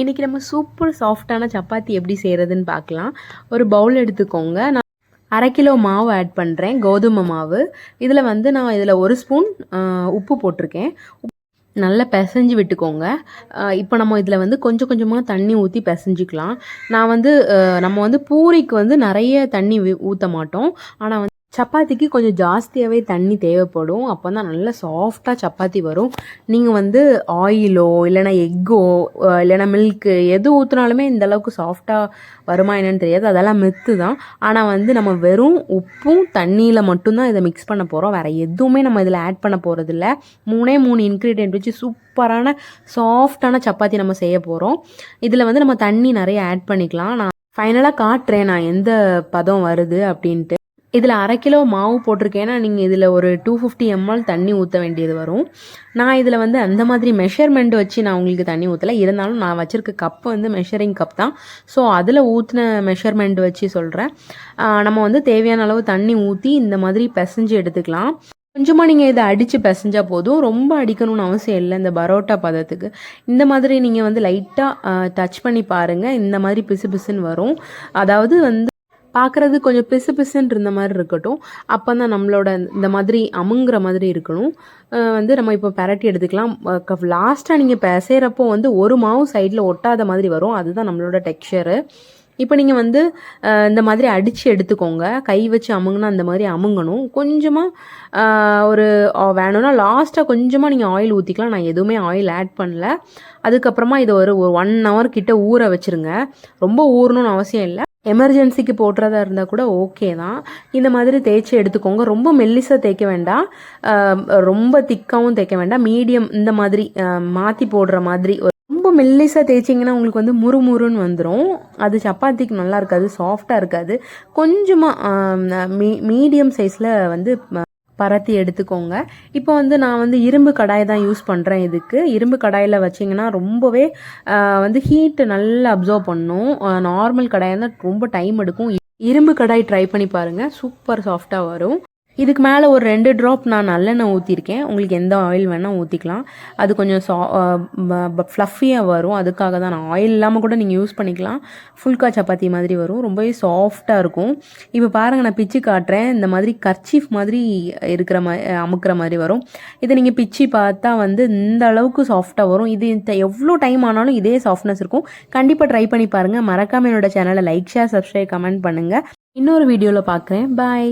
இன்றைக்கி நம்ம சூப்பர் சாஃப்டான சப்பாத்தி எப்படி செய்கிறதுன்னு பார்க்கலாம். ஒரு பவுல் எடுத்துக்கோங்க. நான் அரை கிலோ மாவு ஆட் பண்ணுறேன் கோதுமை மாவு. இதில் வந்து நான் இதில் ஒரு ஸ்பூன் உப்பு போட்டிருக்கேன். நல்லா பிசைஞ்சு விட்டுக்கோங்க. இப்போ நம்ம இதில் வந்து கொஞ்சம் கொஞ்சமாக தண்ணி ஊற்றி பிசைஞ்சிக்கலாம். நான் வந்து நம்ம வந்து பூரிக்கு வந்து நிறைய தண்ணி ஊற்ற மாட்டோம். ஆனால் வந்து சப்பாத்திக்கு கொஞ்சம் ஜாஸ்தியாகவே தண்ணி தேவைப்படும். அப்போ தான் நல்லா சாஃப்டாக சப்பாத்தி வரும். நீங்கள் வந்து ஆயிலோ இல்லைனா எக்கோ இல்லைனா மில்க்கு எது ஊற்றினாலுமே இந்த அளவுக்கு சாஃப்டாக வருமா என்னன்னு தெரியாது. அதெல்லாம் மெத்து தான். ஆனால் வந்து நம்ம வெறும் உப்பும் தண்ணியில் மட்டும்தான் இதை மிக்ஸ் பண்ண போகிறோம் வேறு எதுவுமே நம்ம இதில் ஆட் பண்ண போகிறதில்ல மூணே மூணு இன்க்ரீடியன்ட் வச்சு சூப்பரான சாஃப்டான சப்பாத்தி நம்ம செய்ய போகிறோம் இதில் வந்து நம்ம தண்ணி நிறைய ஆட் பண்ணிக்கலாம். நான் ஃபைனலாக காட்டுறேன் நான் எந்த பதம் வருது அப்படின்ட்டு. இதில் அரை கிலோ மாவு போட்டிருக்கேன்னா நீங்கள் இதில் ஒரு டூ ஃபிஃப்டி எம்எல் தண்ணி ஊற்ற வேண்டியது வரும். நான் இதில் வந்து அந்த மாதிரி மெஷர்மெண்ட் வச்சு நான் உங்களுக்கு தண்ணி ஊற்றலை இருந்தாலும் நான் வச்சுருக்க கப் வந்து மெஷரிங் கப் தான். ஸோ அதில் ஊற்றின மெஷர்மெண்ட் வச்சு சொல்கிறேன் நம்ம வந்து தேவையான அளவு தண்ணி ஊற்றி இந்த மாதிரி பிசைஞ்சு எடுத்துக்கலாம். கொஞ்சமாக நீங்கள் இதை அடித்து பிசைஞ்சா போதும். ரொம்ப அடிக்கணும்னு அவசியம் இல்லை இந்த பரோட்டா பதத்துக்கு. இந்த மாதிரி நீங்கள் வந்து லைட்டாக டச் பண்ணி பாருங்கள் இந்த மாதிரி பிசு பிசுன்னு வரும். அதாவது வந்து பார்க்குறது கொஞ்சம் பிசு பிசுன்னு இருந்த மாதிரி இருக்கட்டும். அப்போ தான் நம்மளோட இந்த மாதிரி அமுங்குற மாதிரி இருக்கணும். வந்து நம்ம இப்போ பெரட்டி எடுத்துக்கலாம். லாஸ்ட்டாக நீங்கள் பிசைகிறப்போ வந்து ஒரு மாவு சைடில் ஒட்டாத மாதிரி வரும். அதுதான் நம்மளோட டெக்ஸ்சரு இப்போ நீங்கள் வந்து இந்த மாதிரி அடித்து எடுத்துக்கோங்க. கை வச்சு அமுங்கினா அந்த மாதிரி அமுங்கணும். கொஞ்சமாக ஒரு வேணும்னா லாஸ்ட்டாக கொஞ்சமாக நீங்கள் ஆயில் ஊற்றிக்கலாம் நான் எதுவுமே ஆயில் ஆட் பண்ணல. அதுக்கப்புறமா இதை ஒரு ஒரு ஒன் ஹவர் கிட்ட ஊற வச்சுருங்க. ரொம்ப ஊறணும்னு அவசியம் இல்லை. எமர்ஜென்சிக்கு போட்டுறதா இருந்தால் கூட ஓகே தான். இந்த மாதிரி தேய்ச்சி எடுத்துக்கோங்க. ரொம்ப மெல்லிசாக தேய்க்க வேண்டாம். ரொம்ப திக்காகவும் தேய்க்க வேண்டாம். மீடியம் இந்த மாதிரி மாற்றி போடுற மாதிரி ரொம்ப மெல்லிசாக தேய்ச்சிங்கன்னா உங்களுக்கு வந்து முறுமுறுன்னு வந்துடும் அது சப்பாத்திக்கு நல்லா இருக்காது சாஃப்டாக இருக்காது. கொஞ்சமாக மீ மீடியம் சைஸில் வந்து பரத்தி எடுத்துக்கோங்க. இப்போ வந்து நான் வந்து இரும்பு கடாய் தான் யூஸ் பண்ணுறேன் இதுக்கு. இரும்பு கடாயில் வச்சிங்கன்னா ரொம்பவே வந்து ஹீட்டு நல்லா அப்சர்வ் பண்ணும். நார்மல் கடாயாக இருந்தால் ரொம்ப டைம் எடுக்கும். இரும்பு கடாய் ட்ரை பண்ணி பாருங்கள் சூப்பர் சாஃப்டாக வரும். இதுக்கு மேலே ஒரு ரெண்டு ட்ராப் நான் நல்லெண்ணெய் ஊற்றிருக்கேன் உங்களுக்கு எந்த ஆயில் வேணால் ஊற்றிக்கலாம் அது கொஞ்சம் சா ஃப்ளஃபியாக வரும். அதுக்காக தான் நான் ஆயில் இல்லாமல் கூட நீங்கள் யூஸ் பண்ணிக்கலாம். ஃபுல்கா சப்பாத்தி மாதிரி வரும். ரொம்பவே சாஃப்டாக இருக்கும். இப்போ பாருங்கள் நான் பிச்சு காட்டுறேன். இந்த மாதிரி கர்ச்சீஃப் மாதிரி இருக்கிற மாதிரி அமுக்கிற மாதிரி வரும். இதை நீங்கள் பிச்சு பார்த்தா வந்து இந்த அளவுக்கு சாஃப்டாக வரும். இது இந்த எவ்வளோ டைம் ஆனாலும் இதே சாஃப்ட்னஸ் இருக்கும். கண்டிப்பாக ட்ரை பண்ணி பாருங்கள் மறக்காமல் என்னோட சேனலை லைக் ஷேர் சப்ஸ்கிரைப் கமெண்ட் பண்ணுங்கள் இன்னொரு வீடியோவில் பார்க்குறேன் பாய்